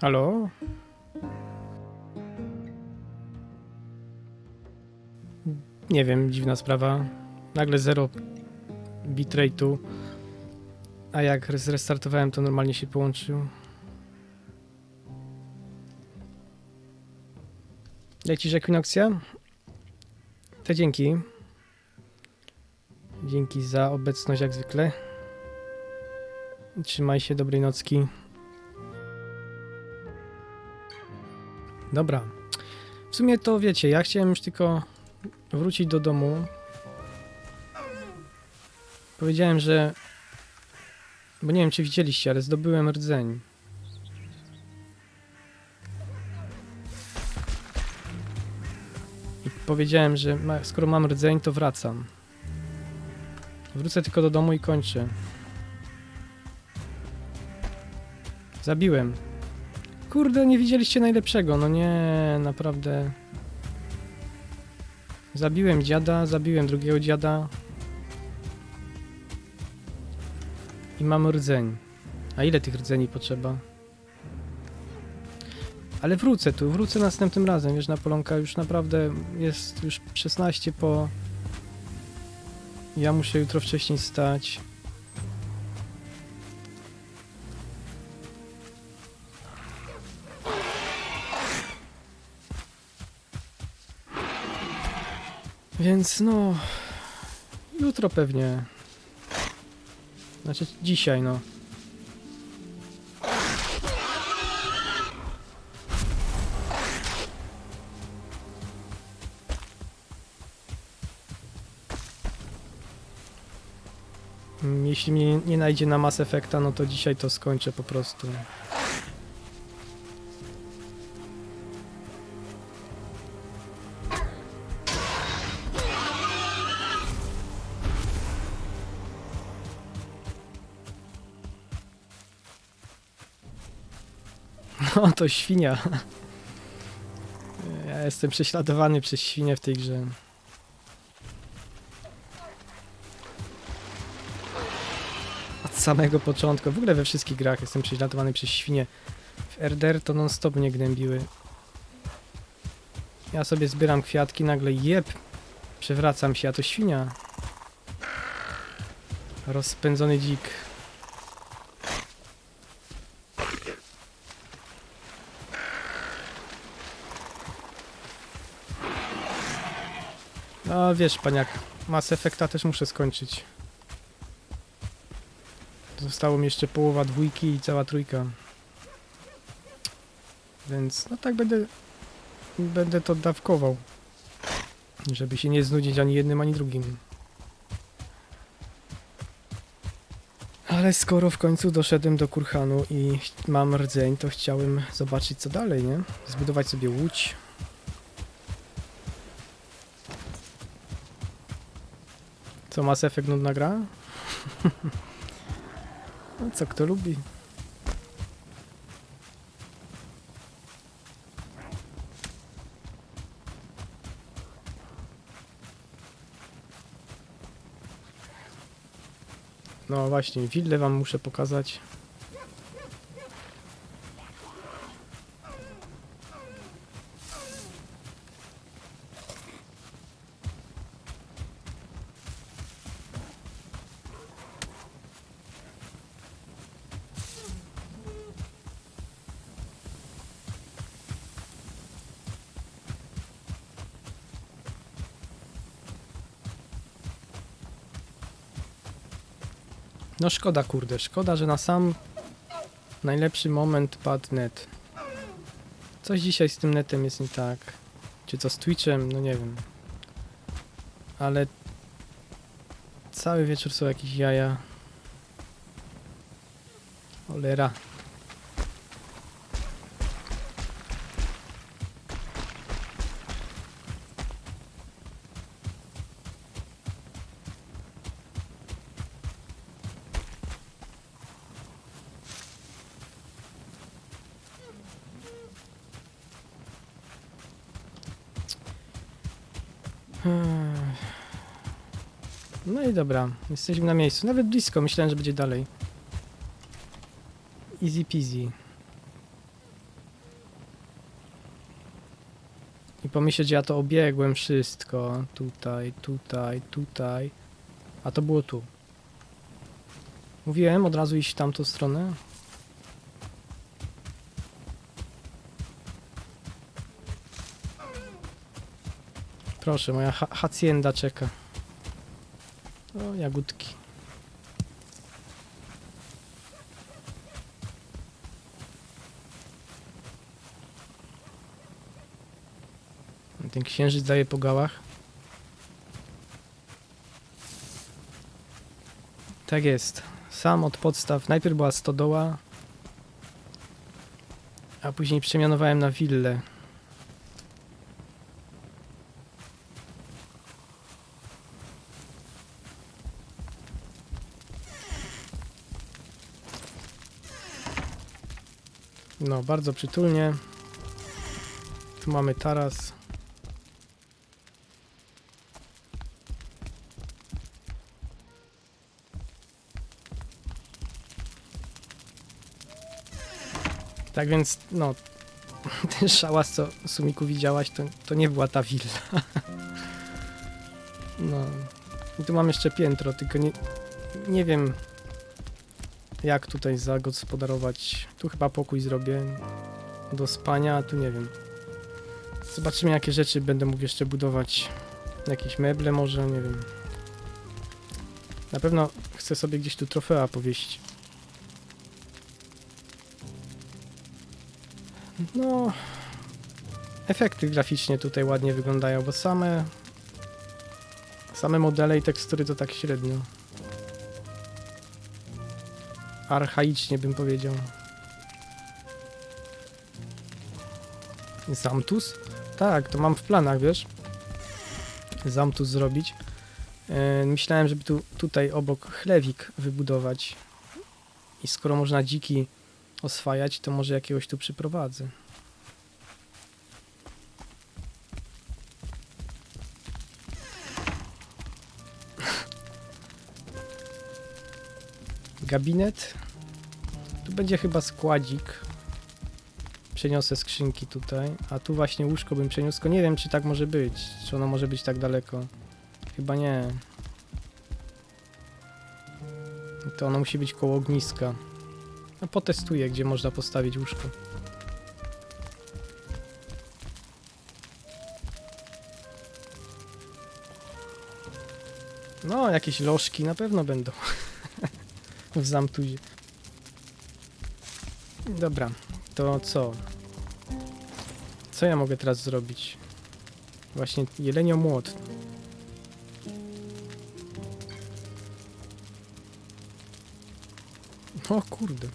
Halo? Nie wiem, dziwna sprawa. Nagle zero bitrate'u. A jak zrestartowałem, to normalnie się połączył. Lecisz Equinoxia? To dzięki. Dzięki za obecność jak zwykle. Trzymaj się, dobrej nocki. Dobra. W sumie to wiecie, ja chciałem już tylko wrócić do domu. Powiedziałem, że. Bo nie wiem, czy widzieliście, ale zdobyłem rdzeń. Powiedziałem, że ma, skoro mam rdzeń, to wracam. Wrócę tylko do domu i kończę. Zabiłem. Kurde, nie widzieliście najlepszego. No nie, naprawdę. Zabiłem dziada, zabiłem drugiego dziada. I mam rdzeń. A ile tych rdzeni potrzeba? Ale wrócę tu, wrócę następnym razem. Wiesz, na polonka już naprawdę jest już 16 po. Ja muszę jutro wcześniej stać. Więc no. Jutro pewnie. Znaczy dzisiaj, no. Jeśli mnie nie najdzie na Mass Effecta, no to dzisiaj to skończę po prostu. No to świnia. Ja jestem prześladowany przez świnię w tej grze. Samego początku. W ogóle we wszystkich grach jestem prześladowany przez świnie. W RDR to non stop mnie gnębiły. Ja sobie zbieram kwiatki, nagle jeb, przewracam się, a to świnia. Rozpędzony dzik. No wiesz, paniak, Mass Effecta też muszę skończyć. Zostało mi jeszcze połowa dwójki i cała trójka. Więc no tak będę będę to dawkował. Żeby się nie znudzić ani jednym, ani drugim. Ale skoro w końcu doszedłem do Kurhanu i mam rdzeń, to chciałem zobaczyć co dalej, nie? Zbudować sobie łódź. Co, Mass Effect nudna gra? no co, kto lubi? No właśnie, willę wam muszę pokazać. No szkoda, kurde, szkoda, że na sam najlepszy moment padł net. Coś dzisiaj z tym netem jest nie tak. Czy co z Twitchem? No nie wiem. Ale cały wieczór są jakieś jaja. Olera. No i dobra, jesteśmy na miejscu. Nawet blisko, myślałem, że będzie dalej. Easy peasy. I pomyśleć, że ja to obiegłem wszystko. Tutaj, tutaj, tutaj. A to było tu. Mówiłem od razu iść w tamtą stronę. Proszę, moja ha hacienda czeka. O, jagódki. Ten księżyc daje po gałach. Tak jest. Sam od podstaw. Najpierw była stodoła, a później przemianowałem na willę. No, bardzo przytulnie. Tu mamy taras. Tak więc, no, ten szałas, co Sumiku widziałaś, to, to nie była ta willa. No. I tu mam jeszcze piętro, tylko nie, nie wiem, jak tutaj zagospodarować. Tu chyba pokój zrobię do spania, a tu nie wiem. Zobaczymy, jakie rzeczy będę mógł jeszcze budować. Jakieś meble może, nie wiem. Na pewno chcę sobie gdzieś tu trofea powiesić. No, efekty graficznie tutaj ładnie wyglądają, bo same same modele i tekstury to tak średnio. Archaicznie bym powiedział. Zamtus? Tak, to mam w planach, wiesz? Zamtus zrobić. Yy, myślałem, żeby tu tutaj obok chlewik wybudować. I skoro można dziki oswajać, to może jakiegoś tu przyprowadzę. Gabinet. Będzie chyba składzik. Przeniosę skrzynki tutaj. A tu właśnie łóżko bym przeniósł. tylko Nie wiem, czy tak może być. Czy ono może być tak daleko. Chyba nie. To ono musi być koło ogniska. No potestuję, gdzie można postawić łóżko. No, jakieś lożki na pewno będą. w zamtuzie. Dobra, to co? Co ja mogę teraz zrobić? Właśnie jelenio młot. O kurde.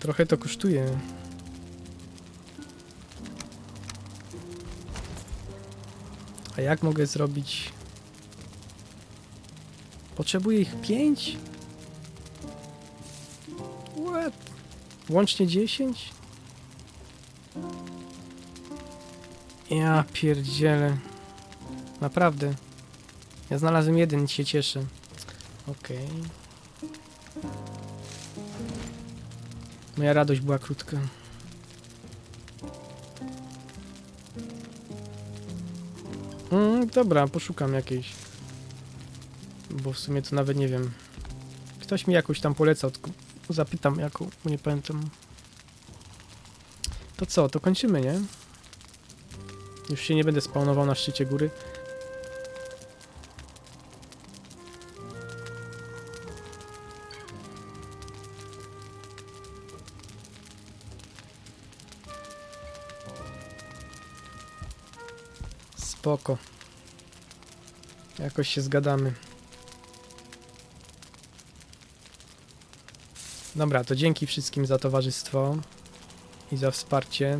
Trochę to kosztuje. A jak mogę zrobić? Potrzebuję ich pięć? Łącznie 10? Ja pierdzielę. Naprawdę. Ja znalazłem jeden się cieszę. Okej. Moja radość była krótka. Mm, dobra, poszukam jakiejś. Bo w sumie to nawet nie wiem. Ktoś mi jakąś tam polecał, tylko zapytam jaką, bo nie pamiętam. To co, to kończymy, nie? Już się nie będę spawnował na szczycie góry. Spoko. Jakoś się zgadamy. Dobra, to dzięki wszystkim za towarzystwo i za wsparcie.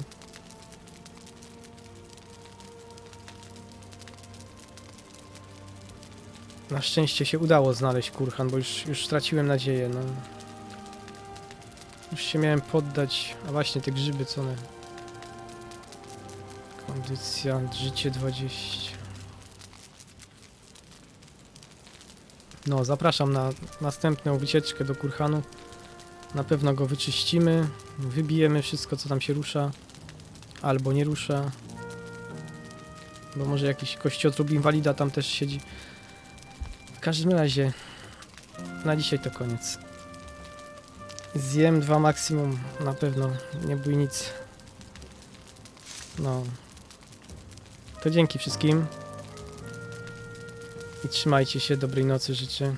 Na szczęście się udało znaleźć kurhan, bo już, już straciłem nadzieję, no. Już się miałem poddać, a właśnie te grzyby, co one... Kondycja, życie 20. No, zapraszam na następną wycieczkę do Kurhanu. Na pewno go wyczyścimy, wybijemy wszystko, co tam się rusza, albo nie rusza. Bo może jakiś kościotrup inwalida tam też siedzi. W każdym razie, na dzisiaj to koniec. Zjem dwa maksimum, na pewno, nie bój nic. No. To dzięki wszystkim. I trzymajcie się, dobrej nocy życzę.